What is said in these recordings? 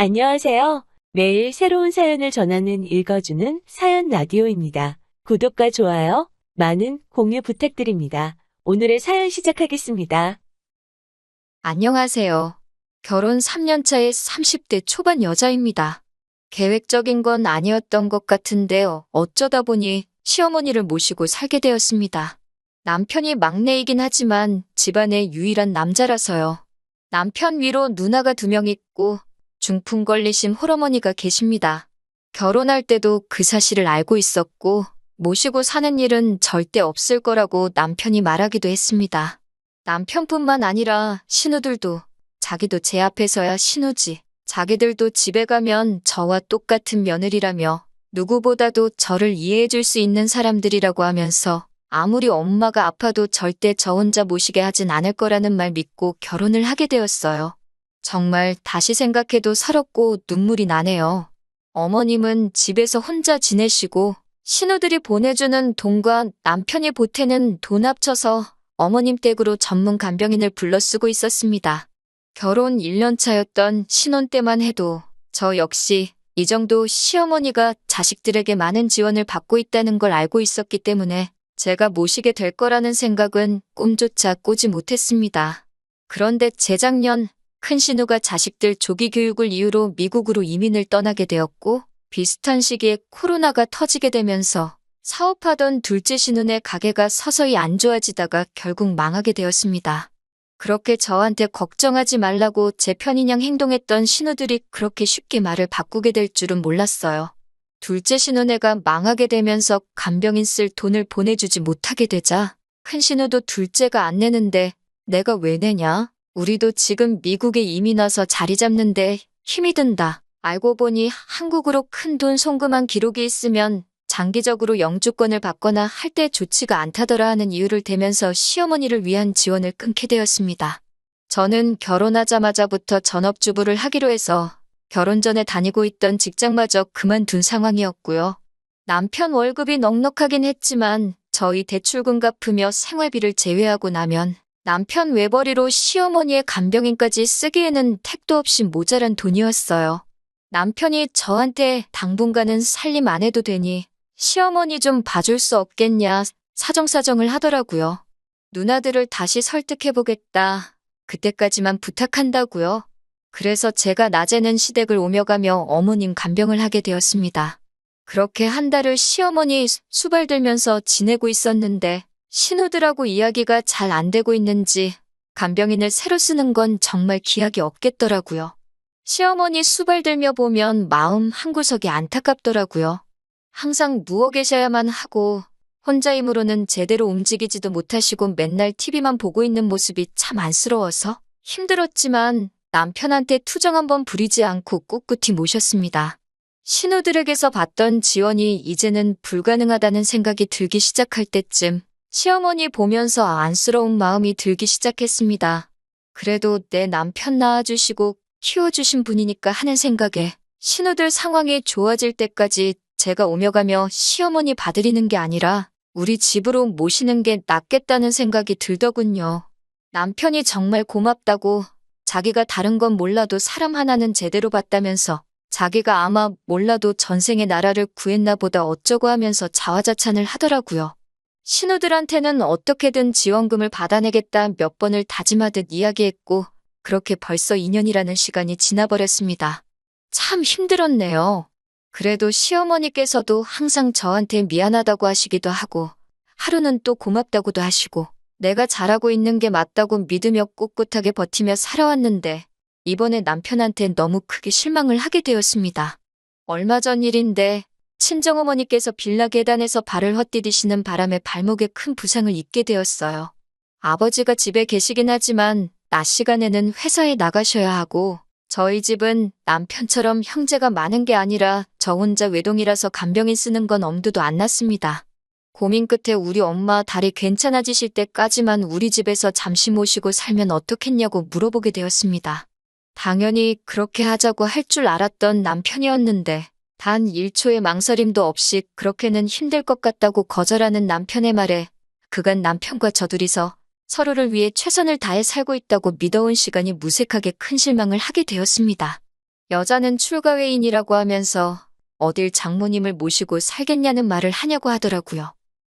안녕하세요. 매일 새로운 사연을 전하는 읽어주는 사연 라디오입니다. 구독과 좋아요, 많은 공유 부탁드립니다. 오늘의 사연 시작하겠습니다. 안녕하세요. 결혼 3년차의 30대 초반 여자입니다. 계획적인 건 아니었던 것 같은데요. 어쩌다 보니 시어머니를 모시고 살게 되었습니다. 남편이 막내이긴 하지만 집안의 유일한 남자라서요. 남편 위로 누나가 두 명 있고 중풍 걸리신 홀어머니가 계십니다. 결혼할 때도 그 사실을 알고 있었고 모시고 사는 일은 절대 없을 거라고 남편이 말하기도 했습니다. 남편뿐만 아니라 신우들도 자기도 제 앞에서야 신우지. 자기들도 집에 가면 저와 똑같은 며느리라며 누구보다도 저를 이해해 줄 수 있는 사람들이라고 하면서 아무리 엄마가 아파도 절대 저 혼자 모시게 하진 않을 거라는 말 믿고 결혼을 하게 되었어요. 정말 다시 생각해도 서럽고 눈물이 나네요. 어머님은 집에서 혼자 지내시고 신우들이 보내주는 돈과 남편이 보태는 돈 합쳐서 어머님 댁으로 전문 간병인을 불러 쓰고 있었습니다. 결혼 1년 차였던 신혼 때만 해도 저 역시 이 정도 시어머니가 자식들에게 많은 지원을 받고 있다는 걸 알고 있었기 때문에 제가 모시게 될 거라는 생각은 꿈조차 꾸지 못했습니다. 그런데 재작년 큰 신우가 자식들 조기 교육을 이유로 미국으로 이민을 떠나게 되었고 비슷한 시기에 코로나가 터지게 되면서 사업하던 둘째 신우네 가게가 서서히 안 좋아지다가 결국 망하게 되었습니다. 그렇게 저한테 걱정하지 말라고 제 편인양 행동했던 신우들이 그렇게 쉽게 말을 바꾸게 될 줄은 몰랐어요. 둘째 신우네가 망하게 되면서 간병인 쓸 돈을 보내주지 못하게 되자 큰 신우도 둘째가 안 내는데 내가 왜 내냐? 우리도 지금 미국에 이민 와서 자리 잡는데 힘이 든다. 알고 보니 한국으로 큰 돈 송금한 기록이 있으면 장기적으로 영주권을 받거나 할 때 좋지가 않다더라 하는 이유를 대면서 시어머니를 위한 지원을 끊게 되었습니다. 저는 결혼하자마자부터 전업주부를 하기로 해서 결혼 전에 다니고 있던 직장마저 그만둔 상황이었고요. 남편 월급이 넉넉하긴 했지만 저희 대출금 갚으며 생활비를 제외하고 나면 남편 외벌이로 시어머니의 간병인까지 쓰기에는 택도 없이 모자란 돈이었어요. 남편이 저한테 당분간은 살림 안 해도 되니 시어머니 좀 봐줄 수 없겠냐 사정사정을 하더라고요. 누나들을 다시 설득해보겠다. 그때까지만 부탁한다고요. 그래서 제가 낮에는 시댁을 오며 가며 어머님 간병을 하게 되었습니다. 그렇게 한 달을 시어머니 수발들면서 지내고 있었는데 신우들하고 이야기가 잘 안 되고 있는지 간병인을 새로 쓰는 건 정말 기약이 없겠더라고요. 시어머니 수발 들며 보면 마음 한구석이 안타깝더라고요. 항상 누워 계셔야만 하고 혼자 힘으로는 제대로 움직이지도 못하시고 맨날 TV만 보고 있는 모습이 참 안쓰러워서 힘들었지만 남편한테 투정 한번 부리지 않고 꿋꿋이 모셨습니다. 신우들에게서 받던 지원이 이제는 불가능하다는 생각이 들기 시작할 때쯤 시어머니 보면서 안쓰러운 마음이 들기 시작했습니다. 그래도 내 남편 낳아주시고 키워주신 분이니까 하는 생각에 신우들 상황이 좋아질 때까지 제가 오며 가며 시어머니 봐드리는 게 아니라 우리 집으로 모시는 게 낫겠다는 생각이 들더군요. 남편이 정말 고맙다고 자기가 다른 건 몰라도 사람 하나는 제대로 봤다면서 자기가 아마 몰라도 전생에 나라를 구했나 보다 어쩌고 하면서 자화자찬을 하더라고요. 신우들한테는 어떻게든 지원금을 받아내겠다 몇 번을 다짐하듯 이야기했고 그렇게 벌써 2년이라는 시간이 지나버렸습니다. 참 힘들었네요. 그래도 시어머니께서도 항상 저한테 미안하다고 하시기도 하고 하루는 또 고맙다고도 하시고 내가 잘하고 있는 게 맞다고 믿으며 꿋꿋하게 버티며 살아왔는데 이번에 남편한테 너무 크게 실망을 하게 되었습니다. 얼마 전 일인데 친정어머니께서 빌라 계단에서 발을 헛디디시는 바람에 발목에 큰 부상을 입게 되었어요. 아버지가 집에 계시긴 하지만 낮 시간에는 회사에 나가셔야 하고 저희 집은 남편처럼 형제가 많은 게 아니라 저 혼자 외동이라서 간병인 쓰는 건 엄두도 안 났습니다. 고민 끝에 우리 엄마 다리 괜찮아지실 때까지만 우리 집에서 잠시 모시고 살면 어떻겠냐고 물어보게 되었습니다. 당연히 그렇게 하자고 할 줄 알았던 남편이었는데 단 1초의 망설임도 없이 그렇게는 힘들 것 같다고 거절하는 남편의 말에 그간 남편과 저 둘이서 서로를 위해 최선을 다해 살고 있다고 믿어온 시간이 무색하게 큰 실망을 하게 되었습니다. 여자는 출가회인이라고 하면서 어딜 장모님을 모시고 살겠냐는 말을 하냐고 하더라고요.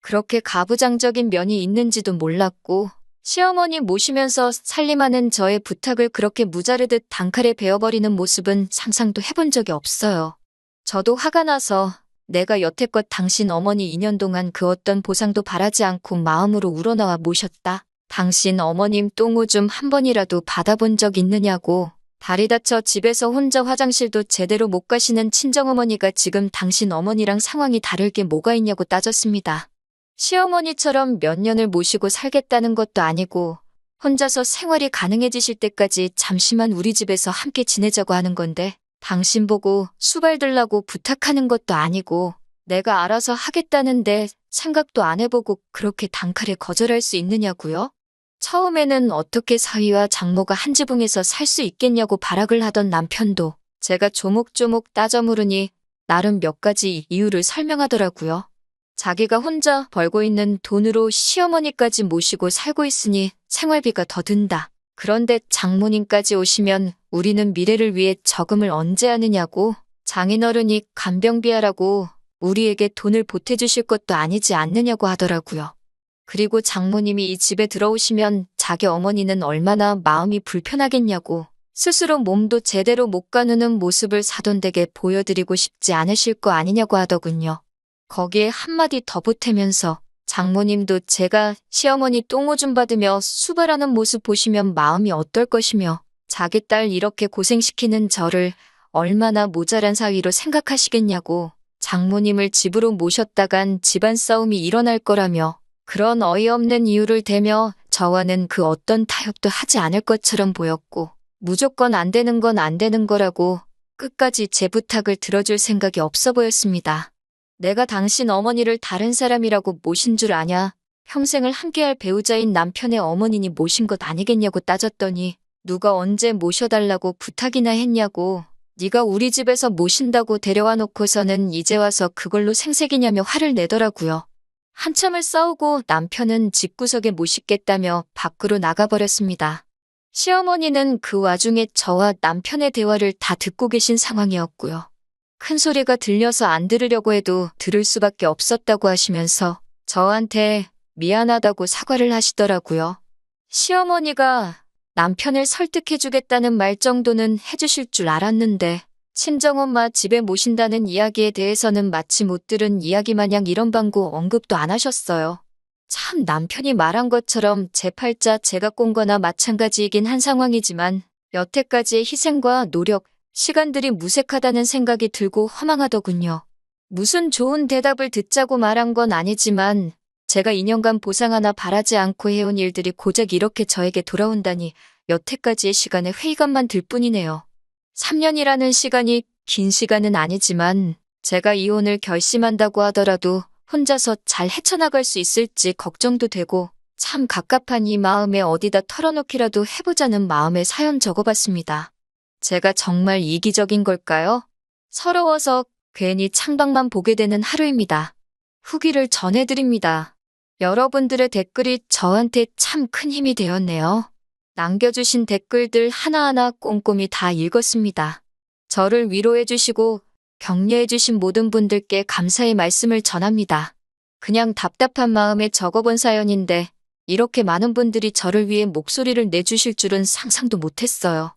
그렇게 가부장적인 면이 있는지도 몰랐고 시어머니 모시면서 살림하는 저의 부탁을 그렇게 무자르듯 단칼에 베어버리는 모습은 상상도 해본 적이 없어요. 저도 화가 나서 내가 여태껏 당신 어머니 2년 동안 그 어떤 보상도 바라지 않고 마음으로 우러나와 모셨다. 당신 어머님 똥오줌 한 번이라도 받아본 적 있느냐고. 다리 다쳐 집에서 혼자 화장실도 제대로 못 가시는 친정어머니가 지금 당신 어머니랑 상황이 다를 게 뭐가 있냐고 따졌습니다. 시어머니처럼 몇 년을 모시고 살겠다는 것도 아니고 혼자서 생활이 가능해지실 때까지 잠시만 우리 집에서 함께 지내자고 하는 건데 당신 보고 수발 들라고 부탁하는 것도 아니고 내가 알아서 하겠다는데 생각도 안 해보고 그렇게 단칼에 거절할 수 있느냐고요? 처음에는 어떻게 사위와 장모가 한 지붕에서 살 수 있겠냐고 발악을 하던 남편도 제가 조목조목 따져 물으니 나름 몇 가지 이유를 설명하더라고요. 자기가 혼자 벌고 있는 돈으로 시어머니까지 모시고 살고 있으니 생활비가 더 든다. 그런데 장모님까지 오시면 우리는 미래를 위해 저금을 언제 하느냐고 장인어른이 간병비하라고 우리에게 돈을 보태주실 것도 아니지 않느냐고 하더라고요. 그리고 장모님이 이 집에 들어오시면 자기 어머니는 얼마나 마음이 불편하겠냐고 스스로 몸도 제대로 못 가누는 모습을 사돈댁에 보여드리고 싶지 않으실 거 아니냐고 하더군요. 거기에 한마디 더 보태면서 장모님도 제가 시어머니 똥오줌 받으며 수발하는 모습 보시면 마음이 어떨 것이며 자기 딸 이렇게 고생시키는 저를 얼마나 모자란 사위로 생각하시겠냐고 장모님을 집으로 모셨다간 집안 싸움이 일어날 거라며 그런 어이없는 이유를 대며 저와는 그 어떤 타협도 하지 않을 것처럼 보였고 무조건 안 되는 건 안 되는 거라고 끝까지 제 부탁을 들어줄 생각이 없어 보였습니다. 내가 당신 어머니를 다른 사람이라고 모신 줄 아냐? 평생을 함께할 배우자인 남편의 어머니니 모신 것 아니겠냐고 따졌더니 누가 언제 모셔달라고 부탁이나 했냐고 네가 우리 집에서 모신다고 데려와 놓고서는 이제 와서 그걸로 생색이냐며 화를 내더라고요. 한참을 싸우고 남편은 집구석에 못 싣겠다며 밖으로 나가버렸습니다. 시어머니는 그 와중에 저와 남편의 대화를 다 듣고 계신 상황이었고요. 큰 소리가 들려서 안 들으려고 해도 들을 수밖에 없었다고 하시면서 저한테 미안하다고 사과를 하시더라고요. 시어머니가 남편을 설득해주겠다는 말 정도는 해주실 줄 알았는데 친정엄마 집에 모신다는 이야기에 대해서는 마치 못 들은 이야기 마냥 이런 방구 언급도 안 하셨어요. 참 남편이 말한 것처럼 제 팔자 제가 꼰 거나 마찬가지이긴 한 상황이지만 여태까지의 희생과 노력, 시간들이 무색하다는 생각이 들고 허망하더군요. 무슨 좋은 대답을 듣자고 말한 건 아니지만 제가 2년간 보상 하나 바라지 않고 해온 일들이 고작 이렇게 저에게 돌아온다니 여태까지의 시간에 회의감만 들 뿐이네요. 3년이라는 시간이 긴 시간은 아니지만 제가 이혼을 결심한다고 하더라도 혼자서 잘 헤쳐나갈 수 있을지 걱정도 되고 참 갑갑한 이 마음에 어디다 털어놓기라도 해보자는 마음에 사연 적어봤습니다. 제가 정말 이기적인 걸까요? 서러워서 괜히 창밖만 보게 되는 하루입니다. 후기를 전해드립니다. 여러분들의 댓글이 저한테 참 큰 힘이 되었네요. 남겨주신 댓글들 하나하나 꼼꼼히 다 읽었습니다. 저를 위로해주시고 격려해주신 모든 분들께 감사의 말씀을 전합니다. 그냥 답답한 마음에 적어본 사연인데 이렇게 많은 분들이 저를 위해 목소리를 내주실 줄은 상상도 못했어요.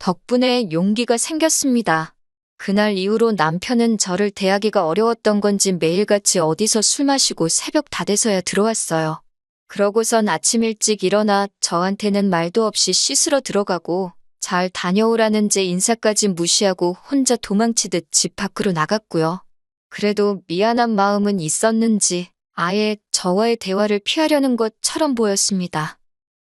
덕분에 용기가 생겼습니다. 그날 이후로 남편은 저를 대하기가 어려웠던 건지 매일같이 어디서 술 마시고 새벽 다 돼서야 들어왔어요. 그러고선 아침 일찍 일어나 저한테는 말도 없이 씻으러 들어가고 잘 다녀오라는 제 인사까지 무시하고 혼자 도망치듯 집 밖으로 나갔고요. 그래도 미안한 마음은 있었는지 아예 저와의 대화를 피하려는 것처럼 보였습니다.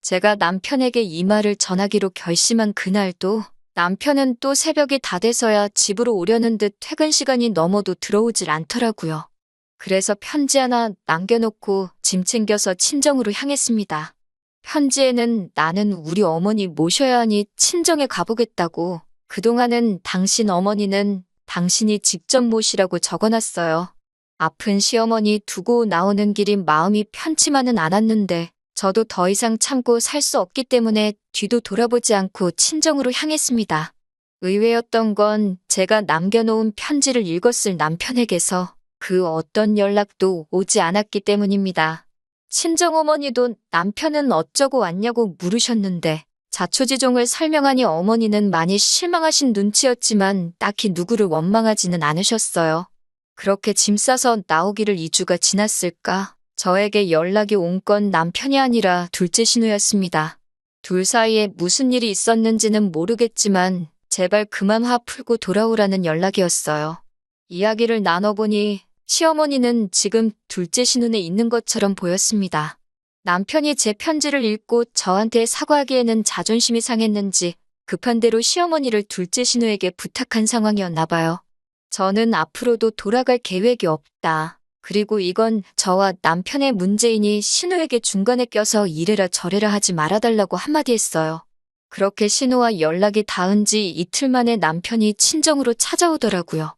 제가 남편에게 이 말을 전하기로 결심한 그날도 남편은 또 새벽이 다 돼서야 집으로 오려는 듯 퇴근 시간이 넘어도 들어오질 않더라고요. 그래서 편지 하나 남겨놓고 짐 챙겨서 친정으로 향했습니다. 편지에는 나는 우리 어머니 모셔야 하니 친정에 가보겠다고 그동안은 당신 어머니는 당신이 직접 모시라고 적어놨어요. 아픈 시어머니 두고 나오는 길이 마음이 편치만은 않았는데 저도 더 이상 참고 살 수 없기 때문에 뒤도 돌아보지 않고 친정으로 향했습니다. 의외였던 건 제가 남겨놓은 편지를 읽었을 남편에게서 그 어떤 연락도 오지 않았기 때문입니다. 친정어머니도 남편은 어쩌고 왔냐고 물으셨는데 자초지종을 설명하니 어머니는 많이 실망하신 눈치였지만 딱히 누구를 원망하지는 않으셨어요. 그렇게 짐 싸서 나오기를 2주가 지났을까? 저에게 연락이 온 건 남편이 아니라 둘째 신우였습니다. 둘 사이에 무슨 일이 있었는지는 모르겠지만 제발 그만 화 풀고 돌아오라는 연락이었어요. 이야기를 나눠보니 시어머니는 지금 둘째 신혼에 있는 것처럼 보였습니다. 남편이 제 편지를 읽고 저한테 사과하기에는 자존심이 상했는지 급한 대로 시어머니를 둘째 신우에게 부탁한 상황이었나 봐요. 저는 앞으로도 돌아갈 계획이 없다. 그리고 이건 저와 남편의 문제이니 신우에게 중간에 껴서 이래라 저래라 하지 말아달라고 한마디 했어요. 그렇게 신우와 연락이 닿은 지 이틀 만에 남편이 친정으로 찾아오더라고요.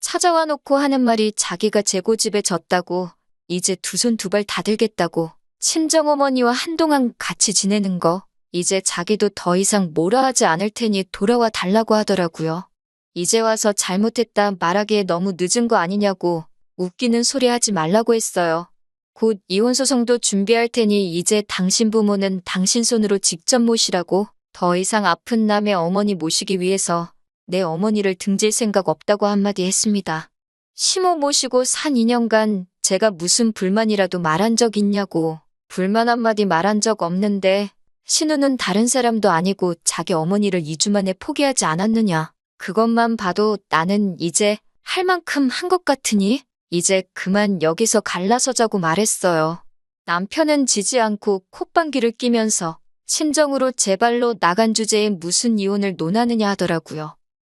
찾아와 놓고 하는 말이 자기가 제 고집에 졌다고, 이제 두 손 두 발 다 들겠다고, 친정어머니와 한동안 같이 지내는 거, 이제 자기도 더 이상 뭐라 하지 않을 테니 돌아와 달라고 하더라고요. 이제 와서 잘못했다 말하기에 너무 늦은 거 아니냐고 웃기는 소리 하지 말라고 했어요. 곧 이혼소송도 준비할 테니 이제 당신 부모는 당신 손으로 직접 모시라고 더 이상 아픈 남의 어머니 모시기 위해서 내 어머니를 등질 생각 없다고 한마디 했습니다. 시모 모시고 산 2년간 제가 무슨 불만이라도 말한 적 있냐고 불만 한마디 말한 적 없는데 신우는 다른 사람도 아니고 자기 어머니를 2주 만에 포기하지 않았느냐. 그것만 봐도 나는 이제 할 만큼 한 것 같으니 이제 그만 여기서 갈라서자고 말했어요. 남편은 지지 않고 콧방귀를 끼면서 친정으로 제 발로 나간 주제에 무슨 이혼을 논하느냐 하더라고요.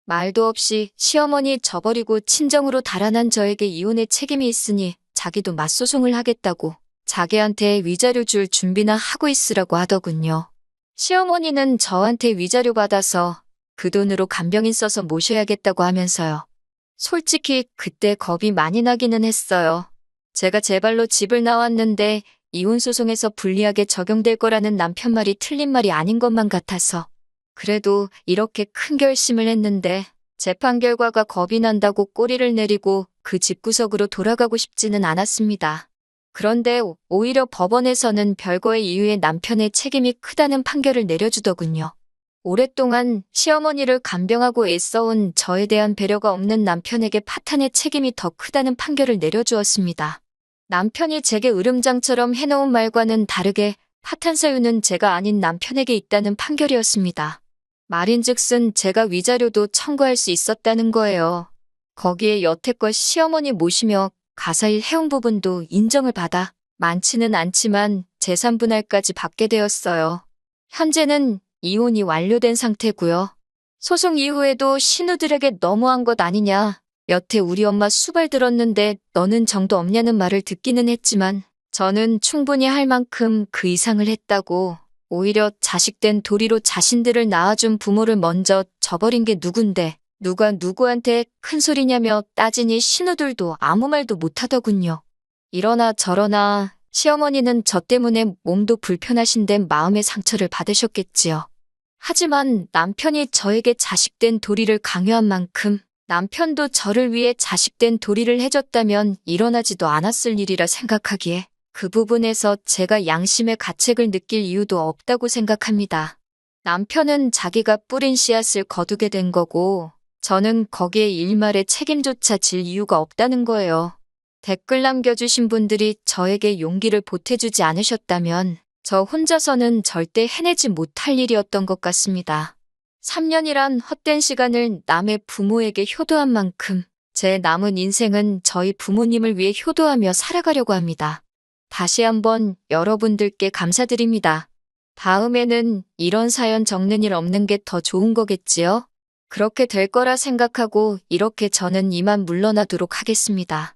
말도 없이 시어머니 저버리고 친정으로 달아난 저에게 이혼의 책임이 있으니 자기도 맞소송을 하겠다고 자기한테 위자료 줄 준비나 하고 있으라고 하더군요. 시어머니는 저한테 위자료 받아서 그 돈으로 간병인 써서 모셔야겠다고 하면서요. 솔직히 그때 겁이 많이 나기는 했어요. 제가 제 발로 집을 나왔는데 이혼소송에서 불리하게 적용될 거라는 남편 말이 틀린 말이 아닌 것만 같아서. 그래도 이렇게 큰 결심을 했는데 재판 결과가 겁이 난다고 꼬리를 내리고 그 집구석으로 돌아가고 싶지는 않았습니다. 그런데 오히려 법원에서는 별거의 이유에 남편의 책임이 크다는 판결을 내려주더군요. 오랫동안 시어머니를 간병하고 애써온 저에 대한 배려가 없는 남편에게 파탄의 책임이 더 크다는 판결을 내려주었습니다. 남편이 제게 으름장처럼 해놓은 말과는 다르게 파탄 사유는 제가 아닌 남편에게 있다는 판결이었습니다. 말인즉슨 제가 위자료도 청구할 수 있었다는 거예요. 거기에 여태껏 시어머니 모시며 가사일 해온 부분도 인정을 받아 많지는 않지만 재산 분할까지 받게 되었어요. 현재는 이혼이 완료된 상태고요. 소송 이후에도 신우들에게 너무한 것 아니냐. 여태 우리 엄마 수발 들었는데 너는 정도 없냐는 말을 듣기는 했지만 저는 충분히 할 만큼 그 이상을 했다고 오히려 자식된 도리로 자신들을 낳아준 부모를 먼저 저버린 게 누군데 누가 누구한테 큰 소리냐며 따지니 신우들도 아무 말도 못하더군요. 이러나 저러나 시어머니는 저 때문에 몸도 불편하신데 마음의 상처를 받으셨겠지요. 하지만 남편이 저에게 자식된 도리를 강요한 만큼 남편도 저를 위해 자식된 도리를 해줬다면 일어나지도 않았을 일이라 생각하기에 그 부분에서 제가 양심의 가책을 느낄 이유도 없다고 생각합니다. 남편은 자기가 뿌린 씨앗을 거두게 된 거고 저는 거기에 일말의 책임조차 질 이유가 없다는 거예요. 댓글 남겨주신 분들이 저에게 용기를 보태주지 않으셨다면 저 혼자서는 절대 해내지 못할 일이었던 것 같습니다. 3년이란 헛된 시간을 남의 부모에게 효도한 만큼 제 남은 인생은 저희 부모님을 위해 효도하며 살아가려고 합니다. 다시 한번 여러분들께 감사드립니다. 다음에는 이런 사연 적는 일 없는 게 더 좋은 거겠지요? 그렇게 될 거라 생각하고 이렇게 저는 이만 물러나도록 하겠습니다.